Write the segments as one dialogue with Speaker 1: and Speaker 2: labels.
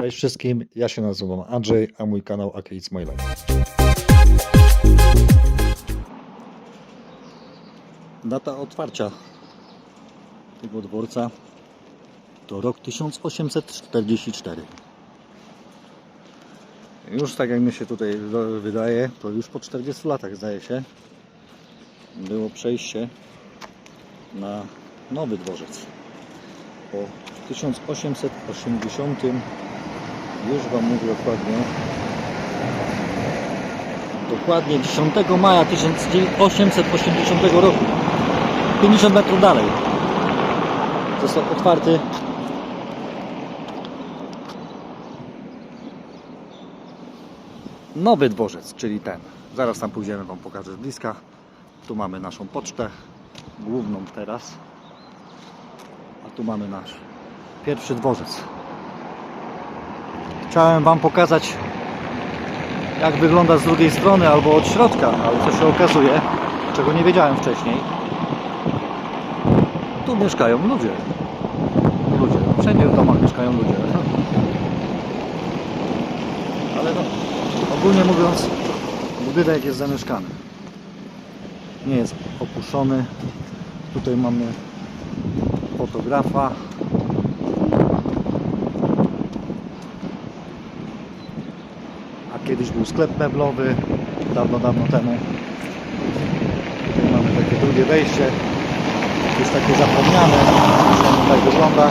Speaker 1: Cześć wszystkim, ja się nazywam Andrzej, a mój kanał AK It's My Life. Data otwarcia tego dworca to rok 1844. Już tak jak mi się tutaj wydaje, to już po 40 latach zdaje się, było przejście na nowy dworzec. Po 1880 już Wam mówię dokładnie. Dokładnie 10 maja 1880 roku. 50 metrów dalej. Został otwarty nowy dworzec, czyli ten. Zaraz tam pójdziemy Wam pokażę z bliska. Tu mamy naszą pocztę, główną teraz. A tu mamy nasz pierwszy dworzec. Chciałem Wam pokazać jak wygląda z drugiej strony albo od środka, ale co się okazuje, czego nie wiedziałem wcześniej. Tu mieszkają ludzie. Ludzie. Wszędzie w domach mieszkają ludzie. Ale no, ogólnie mówiąc, budynek jest zamieszkany. Nie jest opuszczony. Tutaj mamy fotografa. Kiedyś był sklep meblowy, dawno, dawno temu. Tutaj mamy takie drugie wejście, już takie zapomniane, ono tak wygląda.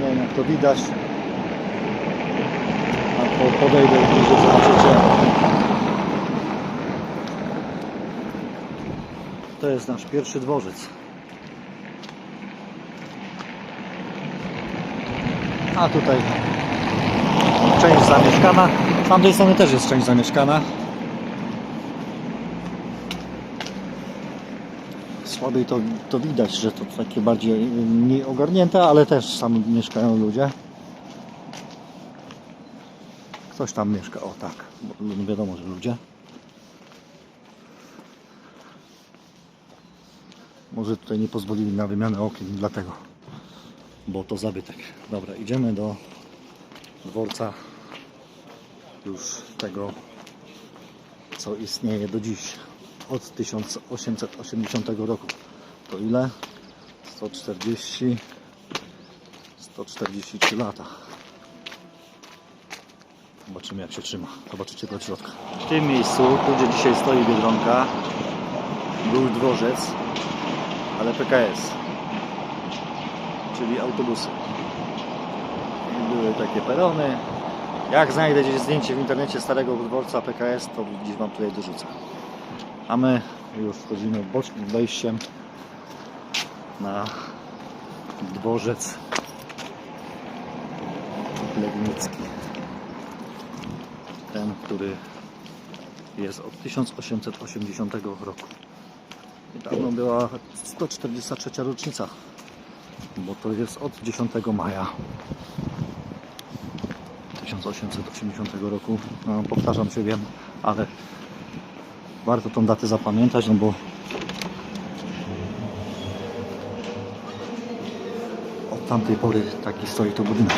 Speaker 1: Nie wiem jak to widać. A po, podejdę bliżej, zobaczycie. To jest nasz pierwszy dworzec. A tutaj zamieszkana. Z tamtej strony też jest część zamieszkana. Słabiej to, to widać, że to takie bardziej mniej ogarnięte, ale też tam mieszkają ludzie. Ktoś tam mieszka, o tak, wiadomo, że ludzie. Może tutaj nie pozwolili na wymianę okien, dlatego, bo to zabytek. Dobra, idziemy do dworca już tego, co istnieje do dziś. Od 1880 roku. To ile? 140 143 lata. Zobaczymy jak się trzyma. Zobaczycie do środka. W tym miejscu, tu gdzie dzisiaj stoi Biedronka, był dworzec, ale PKS, czyli autobusy. I były takie perony. Jak znajdę gdzieś zdjęcie w internecie starego dworca PKS, to gdzieś Wam tutaj dorzucę. A my już wchodzimy bocznym wejściem na dworzec Legnicki. Ten, który jest od 1880 roku. I dawno była 143 rocznica, bo to jest od 10 maja 1880 roku. No, powtarzam się, wiem, ale warto tą datę zapamiętać, no bo od tamtej pory taki stoi to budynek.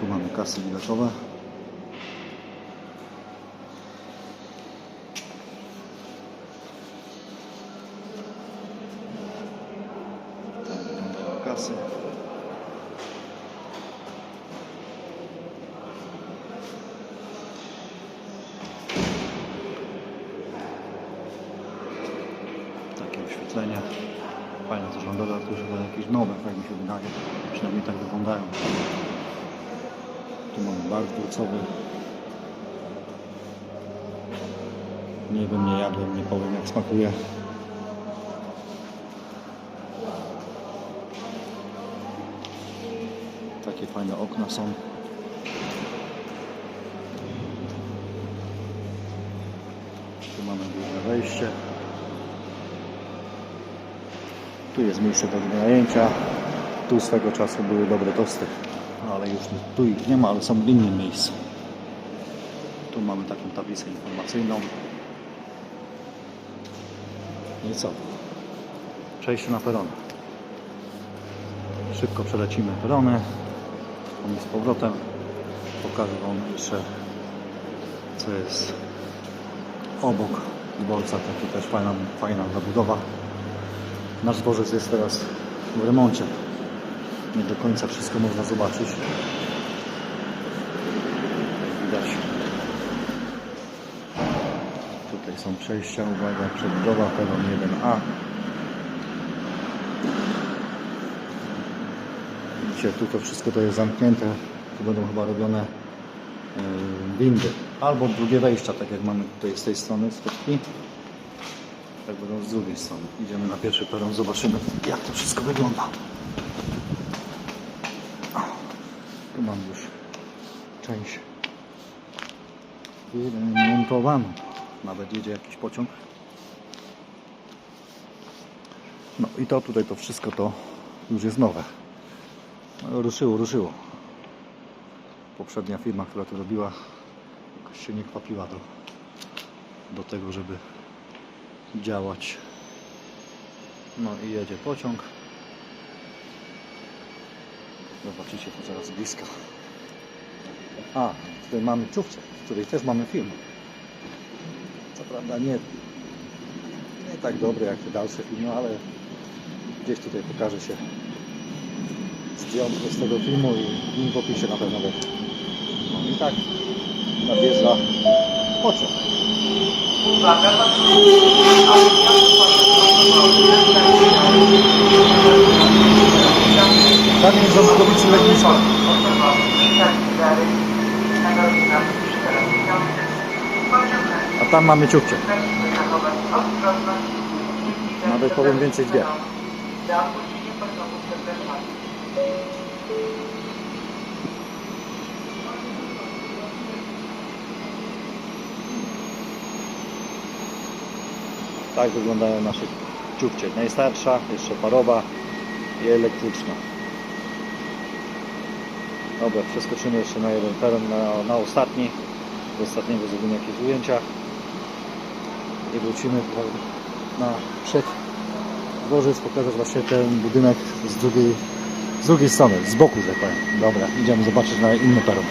Speaker 1: Tu mamy kasy wyglądają kasy. Takie oświetlenie. Fajne też mam dodać, to chyba jakieś nowe, tak mi się wydaje. Przynajmniej tak wyglądają. Tu mamy bar dwórcowy. Nie wiem, nie jadłem, nie powiem jak smakuje. Takie fajne okna są. Tu mamy główne wejście. Tu jest miejsce do wynajęcia. Tu swego czasu były dobre tosty, ale już tu ich nie ma, ale są w innym miejscu. Tu mamy taką tablicę informacyjną. No I co? Przejście na peron. Szybko przelecimy perony. i z powrotem. Pokażę Wam jeszcze co jest obok dworca. Taki też fajna, fajna zabudowa. Nasz dworzec jest teraz w remoncie. Nie do końca wszystko można zobaczyć. Widać. Tutaj są przejścia, uwaga, przebudowa, peron 1A. Widzicie, tu to wszystko to jest zamknięte. Tu będą chyba robione yy, windy. Albo drugie wejścia, tak jak mamy tutaj z tej strony. Tak będą z drugiej strony. Idziemy na pierwszy peron, zobaczymy jak to wszystko wygląda. Tu mam już część wyremontowaną. Nawet jedzie jakiś pociąg. No i to tutaj to wszystko to już jest nowe. No, ruszyło, ruszyło. Poprzednia firma, która to robiła, jakoś się nie kwapiła do, do tego, żeby działać. No i jedzie pociąg. Zobaczycie to zaraz z bliska. A, tutaj mamy czówkę, w której też mamy film. Co prawda nie, nie tak dobry jak te dalsze filmy, ale gdzieś tutaj pokaże się zdjątko z tego filmu i link w opisie na pewno będzie. No i tak nadjeżdża pociąg.
Speaker 2: Uwaga.
Speaker 1: Daniel Ząbkowiczy Legnicka. A tam mamy ciupcie. Nawet powiem więcej dwie. Tak wyglądają nasze ciupcie. Najstarsza, jeszcze parowa i elektryczna. Dobra, przeskoczymy jeszcze na jeden peron, na, na ostatni. Do ostatniego zrobimy jakieś ujęcia. I wrócimy na przed dworzec, pokazać właśnie ten budynek z drugiej, z drugiej strony, z boku, że tak powiem. Dobra, idziemy zobaczyć na inny peron.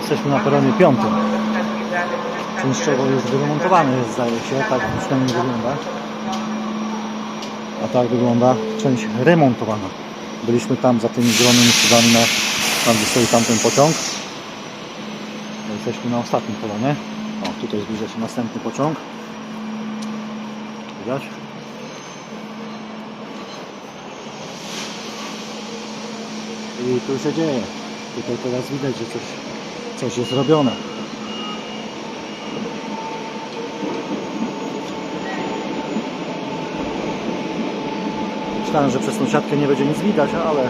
Speaker 1: Jesteśmy na peronie piątym. Częściowo już wyremontowany jest, zdaje się, tak przynajmniej wygląda. A tak wygląda część remontowana. Byliśmy tam za tymi zielonymi szybami, na, tam gdzie stoi tamten pociąg. Jesteśmy na ostatnim peronie. O, tutaj zbliża się następny pociąg. Widać? I tu się dzieje. Tutaj teraz widać, że coś, coś jest robione. Myślałem, że przez tą siatkę nie będzie nic widać, ale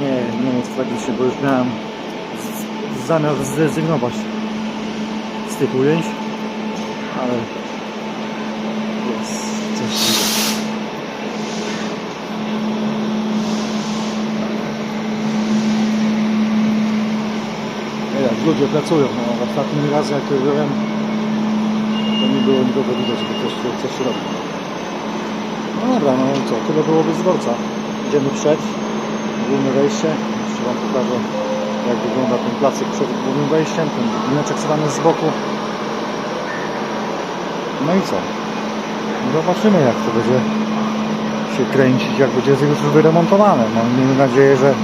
Speaker 1: nie, nie jest tragicznie, bo już miałem z, zamiar zrezygnować z tych ujęć, ale jest coś widać. Jak ludzie pracują, no, ostatnim razem jak byłem, to nie było nikogo widać, żeby ktoś coś robił. No dobra, no i co, tyle byłoby z dworca. Idziemy przed, główne wejście. Jeszcze Wam pokażę, jak wygląda ten placyk przed głównym wejściem, ten budyneczek stany z boku. No i co? No zobaczymy, jak to będzie się kręcić, jak będzie już wyremontowane. No, miejmy nadzieję, że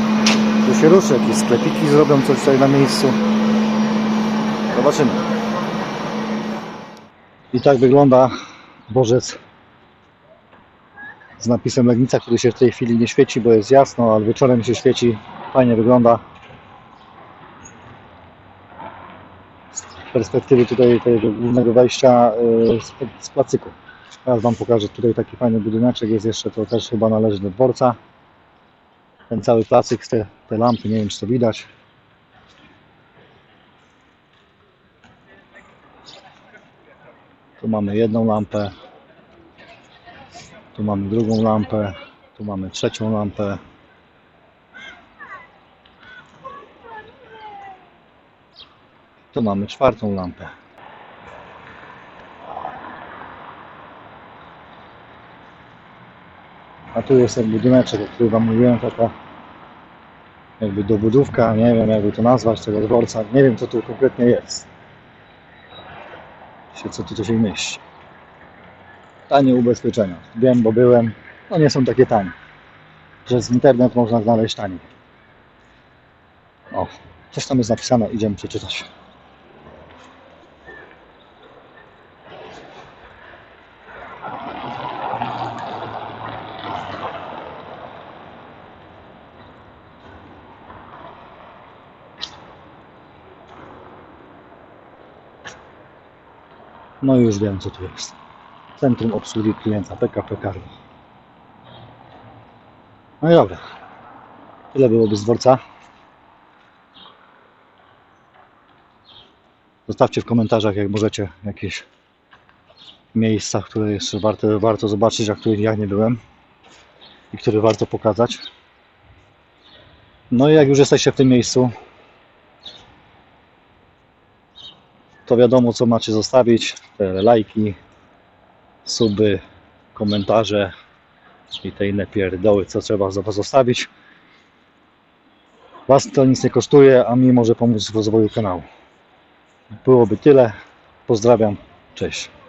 Speaker 1: tu się ruszy, jakieś sklepiki zrobią coś tutaj na miejscu. Zobaczymy. I tak wygląda dworzec z napisem Legnica, który się w tej chwili nie świeci, bo jest jasno, ale wieczorem się świeci. Fajnie wygląda. Z perspektywy tutaj tego głównego wejścia yy, z, z placyku. Teraz Wam pokażę tutaj taki fajny budyneczek jest jeszcze, to też chyba należy do dworca. Ten cały placyk, te, te lampy, nie wiem czy to widać. Tu mamy jedną lampę, tu mamy drugą lampę, tu mamy trzecią lampę. Tu mamy czwartą lampę. A tu jest ten budyneczek, o którym Wam mówiłem, taka jakby dobudówka, nie wiem jakby to nazwać, tego dworca. Nie wiem co tu konkretnie jest. Co tu się mieści. Tanie ubezpieczenia. Wiem, bo byłem. No nie są takie tanie. Przez internet można znaleźć taniej. O, coś tam jest napisane, idziemy przeczytać. No już wiem co tu jest. Centrum Obsługi Klienta PKP Cargo. No i dobra. Tyle byłoby z dworca. Zostawcie w komentarzach, jak możecie, jakieś miejsca, które jeszcze warto, warto zobaczyć, a których ja nie byłem i które warto pokazać. No i jak już jesteście w tym miejscu, to wiadomo, co macie zostawić. Te lajki, suby, komentarze i te inne pierdoły, co trzeba za was zostawić. Was to nic nie kosztuje, a mi może pomóc w rozwoju kanału. Byłoby tyle. Pozdrawiam. Cześć.